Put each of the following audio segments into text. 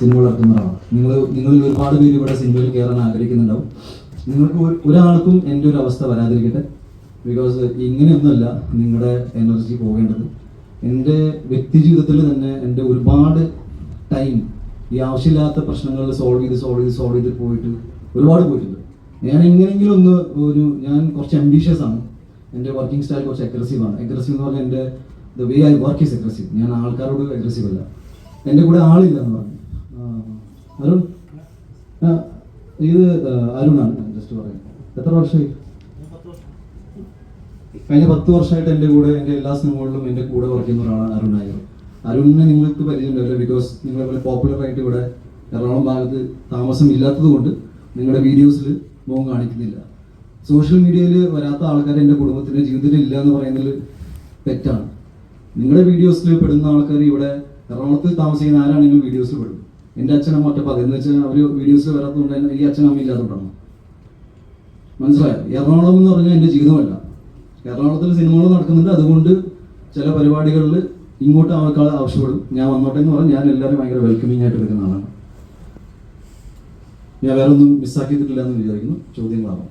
Cinema വളർത്തുന്നവരാണ്. നിങ്ങൾ നിങ്ങൾ ഒരുപാട് പേര് ഇവിടെ സിനിമയിൽ കയറാൻ ആഗ്രഹിക്കുന്നുണ്ടാവും. നിങ്ങൾക്ക് ഒരു- ഒരാൾക്കും എന്റെ ഒരു അവസ്ഥ വരാതിരിക്കട്ടെ. ബിക്കോസ് ഇങ്ങനെയൊന്നുമല്ല നിങ്ങളുടെ എനർജി പോകേണ്ടത്. എന്റെ വ്യക്തി ജീവിതത്തിൽ തന്നെ എന്റെ ഒരുപാട് ടൈം ഈ ആവശ്യമില്ലാത്ത പ്രശ്നങ്ങൾ സോൾവ് ചെയ്ത് സോൾവ് ചെയ്ത് സോൾവ് ചെയ്ത് പോയിട്ട് ഒരുപാട് പോയിട്ടുണ്ട്. ഞാൻ എങ്ങനെയെങ്കിലും ഒന്ന് ഒരു ഞാൻ കുറച്ച് അംബീഷ്യസ് ആണ്. എന്റെ വർക്കിംഗ് സ്റ്റൈൽ കുറച്ച് അഗ്രസീവ് ആണ്. അഗ്രസീവ് എന്ന് പറഞ്ഞാൽ എന്റെ the way I work is aggressive ഞാൻ ആൾക്കാരോട് അഗ്രസീവ് അല്ല. എന്റെ കൂടെ ആളില്ല എന്ന് പറഞ്ഞു. അരുൺ? ഇത് അരുണാണ് ജസ്റ്റ് പറയുന്നത്. എത്ര വർഷമായി? കഴിഞ്ഞ പത്ത് വർഷമായിട്ട് എന്റെ കൂടെ എന്റെ എല്ലാ സിനിമകളിലും എന്റെ കൂടെ വർക്ക് ചെയ്യുന്ന ഒരാളാണ് അരുൺ നായർ അരുണിനെ നിങ്ങൾക്ക് പരിചയമുണ്ടല്ലോ ബിക്കോസ് നിങ്ങളെ പോലെ പോപ്പുലർ ആയിട്ട് ഇവിടെ എറണാകുളം ഭാഗത്ത് താമസം ഇല്ലാത്തത് കൊണ്ട് നിങ്ങളുടെ വീഡിയോസിൽ മുഖം കാണിക്കുന്നില്ല. സോഷ്യൽ മീഡിയയിൽ വരാത്ത ആൾക്കാർ എന്റെ കുടുംബത്തിന്റെ ജീവിതത്തിൽ ഇല്ല എന്ന് പറയുന്നതിൽ തെറ്റാണ്. നിങ്ങളുടെ വീഡിയോസിൽ പെടുന്ന ആൾക്കാർ ഇവിടെ എറണാകുളത്ത് താമസിക്കുന്ന ആരാണെങ്കിലും വീഡിയോസിൽ പെടും എന്റെ അച്ഛനമ്മ ഒറ്റപ്പാത എന്ന് വെച്ചാൽ അവർ വീഡിയോസ് വരാത്തതുകൊണ്ട് തന്നെ ഈ അച്ഛനമ്മ ഇല്ലാത്തതുകൊണ്ടാണ് മനസ്സിലായോ? എറണാകുളം എന്ന് പറഞ്ഞാൽ എന്റെ ജീവിതമല്ല. എറണാകുളത്തിൽ സിനിമകൾ നടക്കുന്നുണ്ട്. അതുകൊണ്ട് ചില പരിപാടികളിൽ ഇങ്ങോട്ട് ആൾക്കാർ ആവശ്യപ്പെടും. ഞാൻ വന്നോട്ടെ എന്ന് പറഞ്ഞാൽ ഞാൻ എല്ലാവരും ഭയങ്കര വെൽക്കമിങ് ആയിട്ട് എടുക്കുന്ന ആളാണ്. ഞാൻ വേറെ ഒന്നും മിസ്സാക്കിയിട്ടില്ല എന്ന് വിചാരിക്കുന്നു ഇതിന് മറുപടി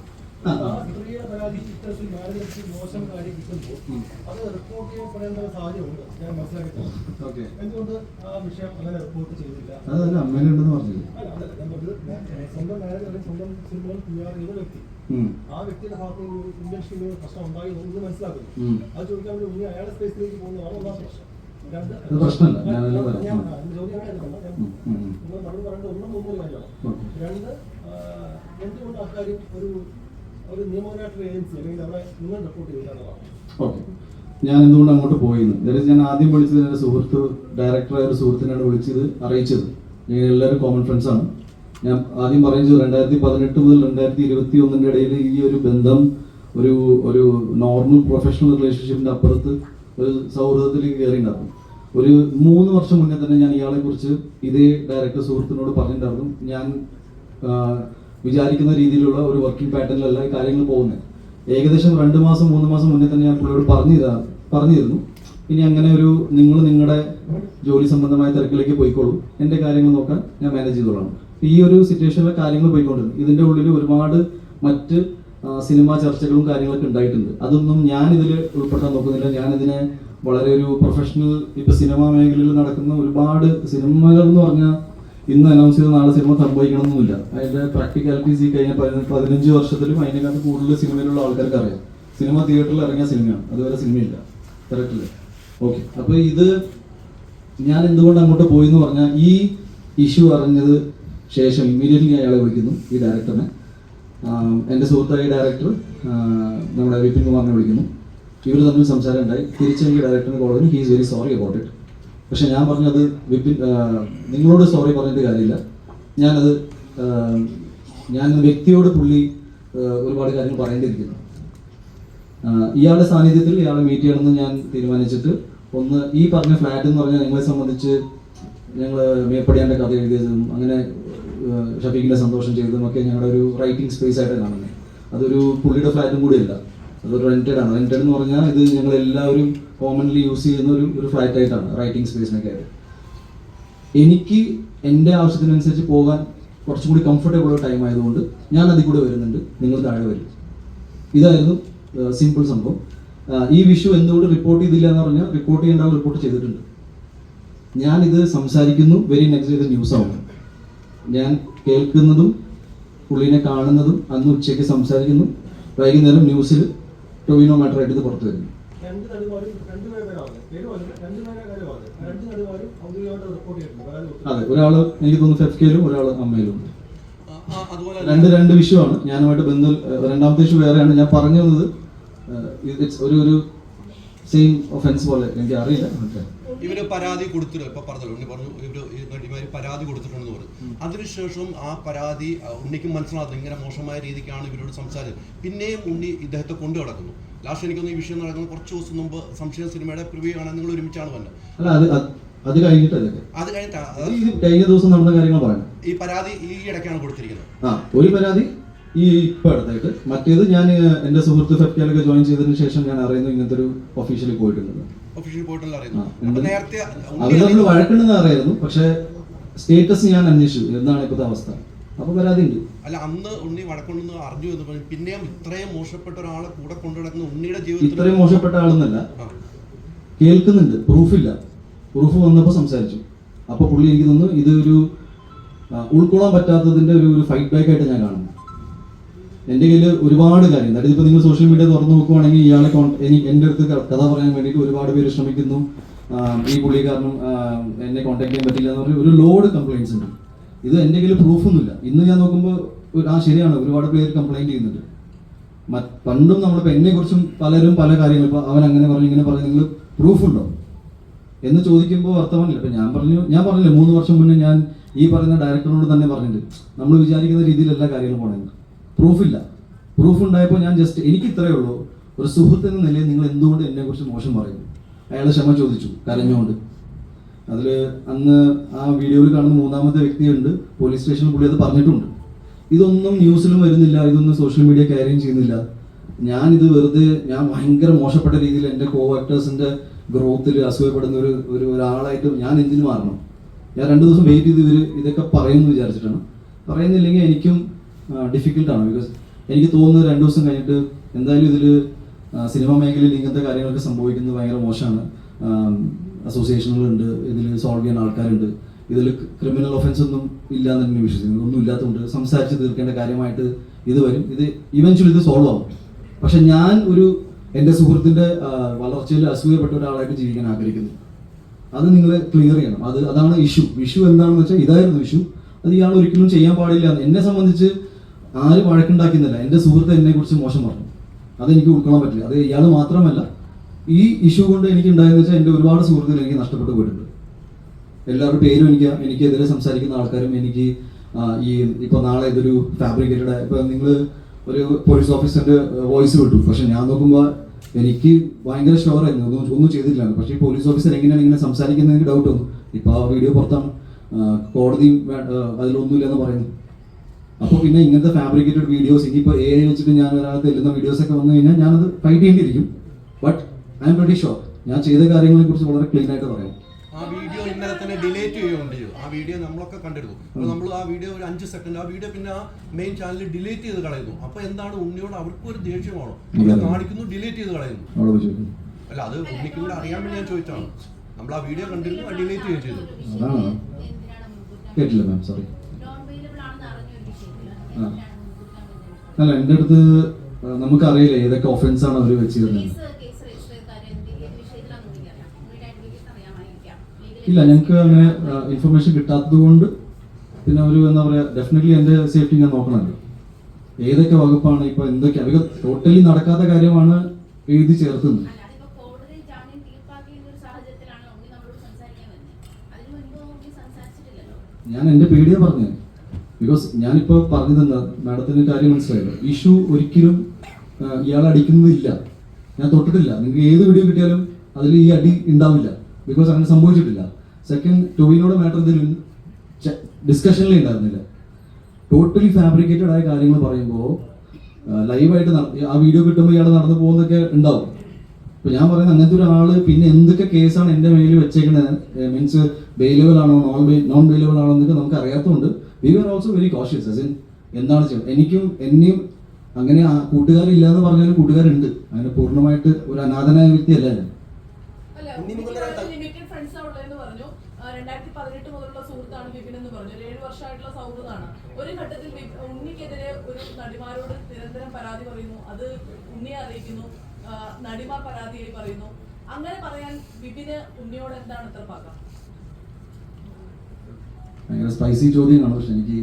ആ കാര്യം ആ. ആ, ആ ആ. സ്ത്രീയുടെ പരാതി ഇത്തരത്തിൽ മാനേജർക്ക് മോശം കാര്യം കിട്ടുമ്പോൾ ഉം. അത് റിപ്പോർട്ട് ചെയ്യപ്പെടേണ്ട ഒരു സാഹചര്യമുണ്ട്. ഞാൻ എന്തുകൊണ്ട് ആ വിഷയം അങ്ങനെ റിപ്പോർട്ട് ചെയ്തില്ല? അതല്ല, ഞാൻ പറഞ്ഞത് സ്വന്തം മാനേജർ അല്ലെങ്കിൽ സ്വന്തം സിനിമകൾ പി ആർ ചെയ്ത വ്യക്തി. ആ വ്യക്തിയുടെ ഭാഗത്ത് നിന്ന് ഒരു ഇന്റൻഷൻ ഒരു പ്രശ്നം ഉണ്ടായി എന്ന് മനസ്സിലാക്കുന്നു. ഉം. അത് ചോദിക്കാൻ വേണ്ടി ഉണ്ണി അയാളുടെ സ്പേസിലേക്ക് പോകുന്നതാണ് ഒന്നാം പ്രശ്നം. രണ്ട് അത് പ്രശ്നമല്ല. ആ, രണ്ട് ആ, എന്തുകൊണ്ട് അക്കാര്യം ഒരു ഒരു ഞാൻ എന്തുകൊണ്ട് അങ്ങോട്ട് പോയിന്ന്? അതായത് ഞാൻ ആദ്യം വിളിച്ചത് എന്റെ സുഹൃത്ത് ഡയറക്ടറായ ഒരു സുഹൃത്തിനാണ് വിളിച്ചത് അറിയിച്ചത്. ഞങ്ങൾ എല്ലാവരും കോമൺ ഫ്രണ്ട്സ് ആണ്. ഞാൻ ആദ്യം പറയുന്നത് രണ്ടായിരത്തി പതിനെട്ട് മുതൽ രണ്ടായിരത്തി ഇരുപത്തി ഒന്നിന്റെ ഇടയിൽ ഈ ഒരു ബന്ധം ഒരു ഒരു നോർമൽ പ്രൊഫഷണൽ റിലേഷൻഷിപ്പിന്റെ അപ്പുറത്ത് ഒരു സൗഹൃദത്തിലേക്ക് കയറിയിട്ടുണ്ടായിരുന്നു. ഒരു മൂന്ന് വർഷം മുന്നേ തന്നെ ഞാൻ ഇയാളെക്കുറിച്ച് ഇതേ ഡയറക്ടർ സുഹൃത്തിനോട് പറഞ്ഞിട്ടുണ്ടായിരുന്നു. ഞാൻ വിചാരിക്കുന്ന രീതിയിലുള്ള ഒരു വർക്കിംഗ് പാറ്റേണിലല്ല ഈ കാര്യങ്ങൾ പോകുന്നത് ഏകദേശം രണ്ട് മാസം മൂന്ന് മാസം മുന്നേ തന്നെ ഞാൻ പുള്ളിയോട് പറഞ്ഞു പറഞ്ഞിരുന്നു. ഇനി അങ്ങനെ ഒരു നിങ്ങൾ നിങ്ങളുടെ ജോലി സംബന്ധമായ തിരക്കിലേക്ക് പോയിക്കോളൂ. എന്റെ കാര്യങ്ങൾ നോക്കാൻ ഞാൻ മാനേജ് ചെയ്തോളാം. ഈ ഒരു സിറ്റുവേഷനിലെ കാര്യങ്ങൾ പോയിക്കൊണ്ടിരുന്നു. ഇതിന്റെ ഉള്ളിൽ ഒരുപാട് മറ്റ് സിനിമാ ചർച്ചകളും കാര്യങ്ങളൊക്കെ ഉണ്ടായിട്ടുണ്ട്. അതൊന്നും ഞാൻ ഇതിൽ ഉൾപ്പെടുത്താൻ നോക്കുന്നില്ല. ഞാൻ ഇതിനെ വളരെ ഒരു പ്രൊഫഷണൽ ഇപ്പൊ സിനിമാ മേഖലയിൽ നടക്കുന്ന ഒരുപാട് സിനിമകൾ എന്ന് പറഞ്ഞാൽ ഇന്ന് അനൗൺസ് ചെയ്ത നാളെ സിനിമ സംഭവിക്കണമെന്നില്ല അതിന്റെ പ്രാക്ടിക്കാലിറ്റീസ് ഈ കഴിഞ്ഞ പതിന- പതിനഞ്ച് വർഷത്തിലും അതിനെക്കാട്ട് കൂടുതൽ സിനിമയിലുള്ള ആൾക്കാർക്ക് അറിയാം. സിനിമ തിയേറ്ററിൽ ഇറങ്ങിയ സിനിമയാണ് അതുവരെ സിനിമയില്ല തിരക്കില്ല ഓക്കെ അപ്പൊ ഇത് ഞാൻ എന്തുകൊണ്ട് അങ്ങോട്ട് പോയി എന്ന് പറഞ്ഞാൽ ഈ ഇഷ്യൂ അറിഞ്ഞത് ശേഷം ഇമ്മീഡിയറ്റ്ലി അയാളെ വിളിക്കുന്നു ഈ ഡയറക്ടറിനെ എന്റെ സുഹൃത്തായ ഡയറക്ടർ നമ്മുടെ വിപിൻ കുമാറിനെ വിളിക്കുന്നു. ഇവർ തമ്മിൽ സംസാരം ഉണ്ടായി. തിരിച്ചെനിക്ക് ഡയറക്ടറിന് call he is very sorry about it പക്ഷെ ഞാൻ പറഞ്ഞത് വിപിൻ നിങ്ങളോട് സോറി പറഞ്ഞിട്ട് കാര്യമില്ല. ഞാനത് ഞാൻ വ്യക്തിയോട് പുള്ളി ഒരുപാട് കാര്യങ്ങൾ പറയേണ്ടിയിരിക്കുന്നു. ഇയാളുടെ സാന്നിധ്യത്തിൽ ഇയാളെ മീറ്റ് ചെയ്യണമെന്ന് ഞാൻ തീരുമാനിച്ചിട്ട് ഒന്ന് ഈ പറഞ്ഞ ഫ്ലാറ്റ് എന്ന് പറഞ്ഞാൽ ഞങ്ങളെ സംബന്ധിച്ച് ഞങ്ങൾ മേപ്പടിയാന്റെ കഥ എഴുതിയതും അങ്ങനെ ഷഫീഖിന്റെ സന്തോഷം ചെയ്തതും ഒക്കെ ഞങ്ങളുടെ ഒരു റൈറ്റിംഗ് സ്പേസ് ആയിട്ട് കാണുന്നത്. അതൊരു പുള്ളിയുടെ ഫ്ലാറ്റും കൂടിയല്ല. അതൊരു റെന്റഡ് ആണ്. റെന്റഡ് എന്ന് പറഞ്ഞാൽ ഇത് ഞങ്ങൾ എല്ലാവരും കോമൺലി യൂസ് ചെയ്യുന്ന ഒരു ഒരു ഫ്ലാറ്റ് ആയിട്ടാണ് റൈറ്റിംഗ് സ്പേസിനൊക്കെ ആയിട്ട്. എനിക്ക് എന്റെ ആവശ്യത്തിനനുസരിച്ച് പോകാൻ കുറച്ചും കൂടി കംഫർട്ടബിൾ ടൈം ആയതുകൊണ്ട് ഞാൻ അതിൽ കൂടെ വരുന്നുണ്ട്. നിങ്ങൾ താഴെ വരും. ഇതായിരുന്നു സിമ്പിൾ സംഭവം. ഈ വിഷു എന്തുകൊണ്ട് റിപ്പോർട്ട് ചെയ്തില്ല എന്ന് പറഞ്ഞാൽ റിപ്പോർട്ട് ചെയ്യേണ്ട റിപ്പോർട്ട് ചെയ്തിട്ടുണ്ട്. ഞാൻ ഇത് സംസാരിക്കുന്നു വെരി നെക്സ്റ്റ് ഇത് ന്യൂസ് ആവും ഞാൻ കേൾക്കുന്നതും പുള്ളിനെ കാണുന്നതും അന്ന് ഉച്ചയ്ക്ക് സംസാരിക്കുന്നു. വൈകുന്നേരം ന്യൂസിൽ ടൊവിനോ മാറ്ററായിട്ട് ഇത് പുറത്തു വരുന്നു. രണ്ട് നടുവാരും രണ്ട് പേരാണ് രണ്ട് നടുവാരും ഔദ്യോഗികമായിട്ട് റിപ്പോർട്ട് ചെയ്തിട്ടുണ്ട്. അതെ ഒരാൾ എനിക്ക് തോന്നുന്നു ഫെഫ്കയിലും ഒരാൾ അമ്മയിലും രണ്ട് രണ്ട് വിഷയമാണ്. ഞാനുമായിട്ട് ബന്ധം രണ്ടാമത്തെ ഇഷ്യൂ വേറെയാണ്. ഞാൻ പറഞ്ഞു വന്നത് ഏഹ് ഒരു ഒരു സെയിം ഒഫൻസ് പോലെ എനിക്ക് അറിയില്ല. ഓക്കെ ഇവർ പരാതി കൊടുത്തിട്ട് ഇപ്പൊ പറഞ്ഞല്ലോ ഉണ്ണി പറഞ്ഞു ഇവർ ഇവർ പരാതി കൊടുത്തിട്ടുണ്ടെന്ന് പറഞ്ഞു. അതിനുശേഷം ആ പരാതി ഉണ്ണിക്ക് മനസ്സിലാകുന്നത് ഇങ്ങനെ മോശമായ രീതിക്കാണ് ഇവരോട് സംസാരിച്ചത്. പിന്നെയും ഉണ്ണി ഇദ്ദേഹത്തെ കൊണ്ടു കിടക്കുന്നു ലാസ്റ്റ് എനിക്കൊന്ന് ഈ വിഷയം നടക്കുന്നത് കുറച്ച് ദിവസം മുമ്പ് സംശയ സിനിമയുടെ പ്രിവ്യൂ ആണ് നിങ്ങൾ ഒരുമിച്ചാണ് വന്നത്. അല്ല അത് കഴിഞ്ഞ ദിവസം നടന്ന കാര്യങ്ങൾ പറയണം. ഈ പരാതി ഈ ഇടയ്ക്കാണ് കൊടുത്തിരിക്കുന്നത്. ആ ഒരു പരാതി ഈ ഇപ്പൊ അടുത്തായിട്ട്. മറ്റേത് ഞാൻ എന്റെ സുഹൃത്ത് ഫെപ്റ്റിയിലൊക്കെ ജോയിൻ ചെയ്തതിന് ശേഷം ഞാൻ അറിയുന്നു ഇങ്ങനത്തെ ഒരു ഒഫീഷ്യലി പോയിട്ടുണ്ട്. ഒഫീഷ്യൽ. നേരത്തെ വഴക്കുണ്ടെന്ന് അറിയായിരുന്നു. പക്ഷെ സ്റ്റേറ്റസ് ഞാൻ അന്വേഷിച്ചു. എന്താണ് ഇപ്പോഴത്തെ അവസ്ഥ? അപ്പൊ പരാതി ഉണ്ട് അല്ല അന്ന് ഉണ്ണി വഴക്കൊണ്ടെന്ന് അറിഞ്ഞു എന്ന് പറഞ്ഞു. പിന്നെയും ഇത്രയും മോശപ്പെട്ട ഒരാളെ കൂടെ കൊണ്ടു നടക്കുന്ന ഉണ്ണിയുടെ ജീവിതത്തിൽ ഇത്രയും മോശപ്പെട്ട ആളെന്നല്ല. കേൾക്കുന്നുണ്ട്. പ്രൂഫില്ല. പ്രൂഫ് വന്നപ്പോൾ സംസാരിച്ചു. അപ്പോൾ പുള്ളി എനിക്ക് തോന്നുന്നു ഇതൊരു ഉൾക്കൊള്ളാൻ പറ്റാത്തതിന്റെ ഒരു ഒരു ഫൈറ്റ് ബാക്ക് ആയിട്ട് ഞാൻ കാണുന്നു. എന്റെ കയ്യിൽ ഒരുപാട് കാര്യം അതായത് ഇപ്പോൾ നിങ്ങൾ സോഷ്യൽ മീഡിയ തുറന്നു നോക്കുവാണെങ്കിൽ ഇയാളെ എനിക്ക് എന്റെ അടുത്ത് കഥ പറയാൻ വേണ്ടിയിട്ട് ഒരുപാട് പേര് ശ്രമിക്കുന്നു. ഈ പുള്ളി കാരണം എന്നെ കോൺടാക്ട് ചെയ്യാൻ പറ്റില്ല എന്ന് പറഞ്ഞ ഒരു ലോഡ് കംപ്ലയിൻസ് ഉണ്ട്. ഇത് എന്റെ കയ്യിൽ പ്രൂഫൊന്നുമില്ല ഇന്ന് ഞാൻ നോക്കുമ്പോൾ ആ ശരിയാണ്. ഒരുപാട് പേര് കംപ്ലൈന്റ് ചെയ്യുന്നുണ്ട്. പണ്ടും നമ്മളിപ്പോൾ എന്നെ കുറിച്ചും പലരും പല കാര്യങ്ങൾ ഇപ്പൊ അവൻ അങ്ങനെ പറഞ്ഞു ഇങ്ങനെ പറഞ്ഞു. നിങ്ങൾ പ്രൂഫ് ഉണ്ടോ? എന്ന് ചോദിക്കുമ്പോൾ വർത്തമാനില്ല ഇപ്പൊ ഞാൻ പറഞ്ഞു ഞാൻ പറഞ്ഞില്ല മൂന്ന് വർഷം മുന്നേ ഞാൻ ഈ പറയുന്ന ഡയറക്ടറിനോട് തന്നെ പറഞ്ഞിട്ടുണ്ട്. നമ്മൾ വിചാരിക്കുന്ന രീതിയിലല്ല കാര്യങ്ങൾ പോണെന്ന്. പ്രൂഫില്ല. പ്രൂഫ് ഉണ്ടായപ്പോൾ ഞാൻ ജസ്റ്റ് എനിക്ക് ഇത്രയേ ഉള്ളൂ. ഒരു സുഹൃത്ത് എന്ന നിലയിൽ നിങ്ങൾ എന്തുകൊണ്ട് എന്നെ കുറിച്ച് മോശം പറയുന്നു? അയാൾ ക്ഷമ ചോദിച്ചു കരഞ്ഞുകൊണ്ട്. അതിൽ അന്ന് ആ വീഡിയോയിൽ കാണുന്ന മൂന്നാമത്തെ വ്യക്തിയുണ്ട്. പോലീസ് സ്റ്റേഷനിൽ പുള്ളി അത് പറഞ്ഞിട്ടുണ്ട്. ഇതൊന്നും ന്യൂസിലും വരുന്നില്ല ഇതൊന്നും സോഷ്യൽ മീഡിയ കാര്യം ചെയ്യുന്നില്ല. ഞാൻ ഇത് വെറുതെ ഞാൻ ഭയങ്കര മോശപ്പെട്ട രീതിയിൽ എന്റെ കോ ആക്ടേഴ്സിന്റെ ഗ്രോത്തിൽ അസൂയപ്പെടുന്ന ഒരു ഒരു ഒരാളായിട്ട് ഞാൻ എന്തിനു മാറണം? ഞാൻ രണ്ട് ദിവസം വെയിറ്റ് ചെയ്ത് ഇവർ ഇതൊക്കെ പറയുമെന്ന് വിചാരിച്ചിട്ടാണ്. പറയുന്നില്ലെങ്കിൽ എനിക്കും ഡിഫിക്കൽട്ടാണ് ബിക്കോസ് എനിക്ക് തോന്നുന്നത് രണ്ട് ദിവസം കഴിഞ്ഞിട്ട് എന്തായാലും ഇതിൽ സിനിമ മേഖലയിൽ ഇങ്ങനത്തെ കാര്യങ്ങളൊക്കെ സംഭവിക്കുന്നത് ഭയങ്കര മോശമാണ്. അസോസിയേഷനുകളുണ്ട് ഇതിൽ സോൾവ് ചെയ്യാൻ ആൾക്കാരുണ്ട്. ഇതിൽ ക്രിമിനൽ ഒഫൻസ് ഒന്നും ഇല്ല എന്ന് തന്നെ വിശ്വസിക്കുന്നു. ഒന്നും ഇല്ലാത്തതുകൊണ്ട് സംസാരിച്ച് തീർക്കേണ്ട കാര്യമായിട്ട് ഇത് വരും. ഇത് ഇവൻച്വലി ഇത് സോൾവ് ആവും. പക്ഷെ ഞാൻ ഒരു എന്റെ സുഹൃത്തിന്റെ വളർച്ചയിൽ അസൂയപ്പെട്ട ഒരാളായിട്ട് ജീവിക്കാൻ ആഗ്രഹിക്കുന്നു. അത് നിങ്ങൾ ക്ലിയർ ചെയ്യണം. അത് അതാണ് ഇഷ്യൂ ഇഷ്യൂ എന്താണെന്ന് വെച്ചാൽ ഇതായിരുന്നു ഇഷ്യൂ അത് ഇയാൾ ഒരിക്കലും ചെയ്യാൻ പാടില്ല എന്നെ സംബന്ധിച്ച് ആര് വഴക്കുണ്ടാക്കുന്നില്ല. എന്റെ സുഹൃത്ത് എന്നെ കുറിച്ച് മോശം പറഞ്ഞു. അതെനിക്ക് ഉൾക്കൊള്ളാൻ പറ്റില്ല. അത് ഇയാൾ മാത്രമല്ല ഈ ഇഷ്യൂ കൊണ്ട് എനിക്ക് ഉണ്ടായെന്ന് വെച്ചാൽ എന്റെ ഒരുപാട് സുഹൃത്തുക്കൾ എനിക്ക് നഷ്ടപ്പെട്ടു പോയിട്ടുണ്ട്. എല്ലാവരുടെ പേരും എനിക്ക് എനിക്കെതിരെ സംസാരിക്കുന്ന ആൾക്കാരും എനിക്ക് ഈ ഇപ്പൊ നാളെ ഇതൊരു ഫാബ്രിക്കേറ്റഡ് ഇപ്പൊ നിങ്ങൾ ഒരു പോലീസ് ഓഫീസറിന്റെ വോയിസ് വിട്ടു. പക്ഷെ ഞാൻ നോക്കുമ്പോൾ എനിക്ക് ഭയങ്കര ഷോറായിരുന്നു ഒന്നും ഒന്നും ചെയ്തിട്ടില്ല പക്ഷേ ഈ പോലീസ് ഓഫീസർ എങ്ങനെയാണ് ഇങ്ങനെ സംസാരിക്കുന്നത് ഡൗട്ട് വന്നു. ഇപ്പൊ ആ വീഡിയോ പുറത്താണ്. കോടതിയും അതിലൊന്നുമില്ലെന്ന് പറയുന്നു. അപ്പോൾ പിന്നെ ഇങ്ങനത്തെ ഫാബ്രിക്കേറ്റഡ് വീഡിയോസ് ഇനിയിപ്പോൾ എ വെച്ചിട്ട് ഞാൻ ഒരാൾക്ക് എല്ലുന്ന വീഡിയോസ് ഒക്കെ വന്നു കഴിഞ്ഞാൽ അത് ഫൈറ്റ് ചെയ്യേണ്ടിയിരിക്കും. But I'm very sure ഞാൻ ചെയ്ത കാര്യങ്ങളെ കുറിച്ച് വളരെ ക്ലീൻ ആയിട്ട് പറയാം. ആ വീഡിയോ ഇന്നലെ തന്നെ ഡിലേറ്റ് ചെയ്യുകയുണ്ട് ചെയ്തു ആ വീഡിയോ നമ്മളൊക്കെ കണ്ടിരുന്നു. അപ്പോൾ നമ്മൾ ആ വീഡിയോ ഒരു അഞ്ച് സെക്കൻഡ് ആ വീഡിയോ പിന്നെ ആ മെയിൻ ചാനലിൽ ഡിലേറ്റ് ചെയ്ത് കളയുന്നു. അപ്പൊ എന്താണ് ഉണ്ണിയോട് അവർക്ക് ഒരു ദേഷ്യമാണോ അതെ. കാണിക്കുന്നു ഡിലേറ്റ് ചെയ്ത് കളയുന്നു. അല്ല അത് ഉണ്ണിക്ക് കൂടെ അറിയാൻ വേണ്ടി ഞാൻ ചോദിച്ചാണ് നമ്മൾ ആ വീഡിയോ കണ്ടിരുന്നു ആ ഡിലേറ്റ് ചെയ്യുകയും ചെയ്തു. കേട്ടില്ല മാം സോറി. അല്ല എന്റെ അടുത്ത് നമുക്ക് നമുക്കറിയില്ല ഏതൊക്കെ ഒഫൻസ് ആണ് അവർ വെച്ചിരുന്നത്. ഇല്ല ഞങ്ങൾക്ക് അങ്ങനെ ഇൻഫർമേഷൻ കിട്ടാത്തത് കൊണ്ട് പിന്നെ ഒരു എന്താ പറയാ ഡെഫിനറ്റ്ലി എന്റെ സേഫ്റ്റി ഞാൻ നോക്കണമല്ലോ. ഏതൊക്കെ വകുപ്പാണ് ഇപ്പൊ എന്തൊക്കെ അവർ ടോട്ടലി നടക്കാത്ത കാര്യമാണ് എഴുതി ചേർക്കുന്നത്. ഞാൻ എന്റെ പേടിയെ പറഞ്ഞു ബിക്കോസ് ഞാനിപ്പോൾ പറഞ്ഞു തന്ന മാഡത്തിന് കാര്യം മനസ്സിലായല്ലോ? ഇഷ്യൂ ഒരിക്കലും ഇയാൾ അടിക്കുന്നതില്ല. ഞാൻ തൊട്ടിട്ടില്ല. നിങ്ങൾക്ക് ഏത് വീഡിയോ കിട്ടിയാലും അതിൽ ഈ അടി ഉണ്ടാവില്ല. ബിക്കോസ് അങ്ങനെ സംഭവിച്ചിട്ടില്ല. സെക്കൻഡ് ടോവിനോട് മാറ്റർ എന്തെങ്കിലും ഡിസ്കഷനിലേ ഉണ്ടായിരുന്നില്ല. ടോട്ടലി ഫാബ്രിക്കേറ്റഡ് ആയ കാര്യങ്ങൾ പറയുമ്പോൾ ലൈവായിട്ട് ആ വീഡിയോ കിട്ടുമ്പോൾ ഇയാൾ നടന്നു പോകുന്നൊക്കെ ഉണ്ടാവും. ഇപ്പൊ ഞാൻ പറയുന്നത് അങ്ങനത്തെ ഒരാൾ പിന്നെ എന്തൊക്കെ കേസാണ് എന്റെ മേലിൽ വെച്ചേക്കുന്നത് മീൻസ് ബെയിലബിൾ ആണോ നോൺ ബെയിലബിൾ ആണോ എന്നൊക്കെ നമുക്ക് അറിയാത്തതുകൊണ്ട് we are also very cautious as in എന്താണ് ചെയ്യുന്നത് എനിക്കും എന്നെയും അങ്ങനെ ആ കൂട്ടുകാരില്ല എന്ന് പറഞ്ഞാലും കൂട്ടുകാരുണ്ട്. അങ്ങനെ പൂർണമായിട്ട് ഒരു അനാഥനായ ഞാൻ. അല്ല, രണ്ടായിരത്തി പതിനെട്ട് മുതലുള്ള സുഹൃത്താണ് എന്ന് പറഞ്ഞു. ഏഴ് വർഷമായിട്ടുള്ള സൗഹൃദമാണ്. ഒരു ഘട്ടത്തിൽ ഉണ്ണിക്കെതിരെ ഒരു നടിമാരോട് നിരന്തരം പരാതി പറയുന്നു. അത് ഉണ്ണിയെ അറിയിക്കുന്നു. നടിമാർ പരാതിയായി പറയുന്നു. അങ്ങനെ പറയാൻ വിപിന് ഉണ്ണിയോട് എന്താണ് ഇത്ര പാകം? ഭയങ്കര സ്പൈസി ചോദ്യമാണ് പക്ഷെ എനിക്ക്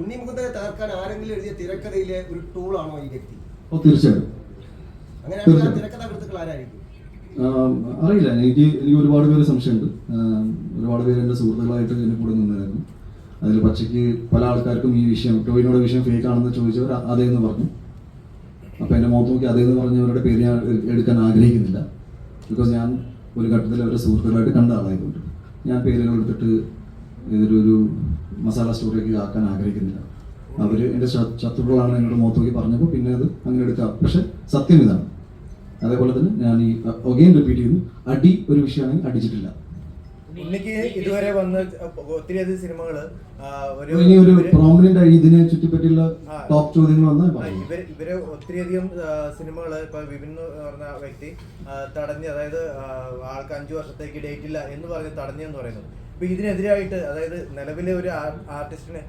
ഉണ്ണി മുകുന്ദനെ തകർക്കാൻ ആരെങ്കിലും എഴുതിയ തിരക്കഥയിലെ ഒരു ടൂളാണോ ഈ വ്യക്തി? ഓ തീർച്ചയായിട്ടും. അങ്ങനെയാണെങ്കിൽ ആ തീർച്ചയായും. തിരക്കഥാകൃത്തുക്കൾ ആരായിരിക്കും? അറിയില്ല. എനിക്ക് എനിക്ക് ഒരുപാട് പേര് സംശയമുണ്ട്. ഒരുപാട് പേര് എന്റെ സുഹൃത്തുക്കളായിട്ട് എന്റെ കൂടെ നിന്നായിരുന്നു. അതിൽ പച്ചയ്ക്ക് പല ആൾക്കാർക്കും ഈ വിഷയം ടോയിനോട് വിഷയം ഫേക്ക് ആണെന്ന് ചോദിച്ചവർ അതേ എന്ന് പറഞ്ഞു. അപ്പോൾ എന്റെ മുഖത്ത് നോക്കി അതേന്ന് പറഞ്ഞവരുടെ പേര് ഞാൻ എടുക്കാൻ ആഗ്രഹിക്കുന്നില്ല. ബിക്കോസ് ഞാൻ ഒരു ഘട്ടത്തിൽ അവരുടെ സുഹൃത്തുക്കളായിട്ട് കണ്ട ആളായതുകൊണ്ട്. ഞാൻ പേരുകൾ എടുത്തിട്ട് ഇതൊരു ഒരു മസാല സ്റ്റോറിലേക്ക് ആക്കാൻ ആഗ്രഹിക്കുന്നില്ല. അവർ എന്റെ ശത്രുക്കളാണ് എന്നോട് മുഖത്ത് നോക്കി പറഞ്ഞപ്പോൾ പിന്നെ അത് അങ്ങനെ എടുക്കാം. പക്ഷെ സത്യം ഇതാണ്. അതേപോലെ തന്നെ ഞാൻ ഈ ഒഗെയിൻ റിപ്പീറ്റ് ചെയ്യുന്നു. അടി ഒരു വിഷയമാണെങ്കിൽ അടിച്ചിട്ടില്ല. ഇതുവരെ വന്ന് സിനിമകൾ ഇനി ഒരു ഇവർ പ്രോമിനന്റ് ആയി ഇതിനെ ചുറ്റിപ്പറ്റിയുള്ള. ടോപ്പ് ചോദ്യങ്ങൾ പറയും. ഇവർ ഇവർ ഒത്തിരിയധികം സിനിമകൾ ഇപ്പൊ വിപിൻ എന്ന് പറഞ്ഞ വ്യക്തി തടഞ്ഞ് അതായത് ആൾക്ക് അഞ്ചു വർഷത്തേക്ക് ഡേറ്റ് ഇല്ല എന്ന് പറഞ്ഞ് തടഞ്ഞെന്ന് പറയുന്നത്. അപ്പൊ ഇതിനെതിരായിട്ട് അതായത് നിലവിലെ ഒരു ആർട്ടിസ്റ്റിന്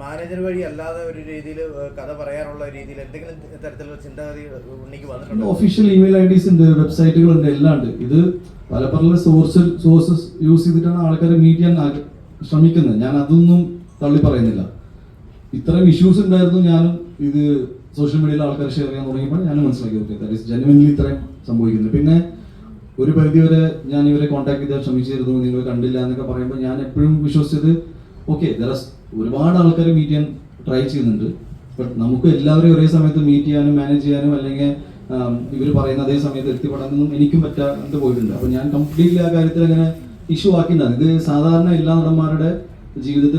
മാനേജർ വഴി അല്ലാതെ ഒരു രീതിയിൽ കഥ പറയാനുള്ള രീതിയിൽ എന്തെങ്കിലും തരത്തിലുള്ള ചിന്താഗതി ഉണ്ണിക്ക് വന്നിട്ടുണ്ട്? ഒഫീഷ്യൽ ഇമെയിൽ ഐ ഉണ്ട് വെബ്സൈറ്റുകൾ ഉണ്ട് എല്ലാം ഉണ്ട്. ഇത് പല പല സോഴ്സ് സോഴ്സസ് യൂസ് ചെയ്തിട്ടാണ് ആൾക്കാരെ മീറ്റ് ചെയ്യാൻ ശ്രമിക്കുന്നത്. ഞാൻ അതൊന്നും തള്ളി പറയുന്നില്ല. ഇത്രയും ഇഷ്യൂസ് ഉണ്ടായിരുന്നു ഞാനും ഇത് സോഷ്യൽ മീഡിയയിൽ ആൾക്കാർ ഷെയർ ചെയ്യാൻ തുടങ്ങിയപ്പോൾ ഞാൻ മനസ്സിലാക്കി. ഓക്കെ ദാറ്റ് ഇത്രയും സംഭവിക്കുന്നത്. പിന്നെ ഒരു പരിധി വരെ ഞാൻ ഇവരെ കോൺടാക്ട് ചെയ്താൽ ശ്രമിച്ചിരുന്നു നിങ്ങൾ കണ്ടില്ല എന്നൊക്കെ പറയുമ്പോൾ ഞാൻ എപ്പോഴും വിശ്വസിച്ചത് ഓക്കെ ഒരുപാട് ആൾക്കാർ മീറ്റ് ചെയ്യാൻ ട്രൈ ചെയ്യുന്നുണ്ട് ബട്ട് നമുക്ക് എല്ലാവരെയും ഒരേ സമയത്ത് മീറ്റ് ചെയ്യാനും മാനേജ് ചെയ്യാനും അല്ലെങ്കിൽ ഇവർ പറയുന്ന അതേ സമയത്ത് എത്തിപ്പെടാനൊന്നും എനിക്കും പറ്റാണ്ട് പോയിട്ടുണ്ട്. അപ്പോൾ ഞാൻ കംപ്ലീറ്റ്ലി ആ കാര്യത്തിൽ അങ്ങനെ ഇഷ്യൂ ആക്കിയിട്ടാണ് ഇത് സാധാരണ എല്ലാ നടന്മാരുടെ ജീവിതത്തിൽ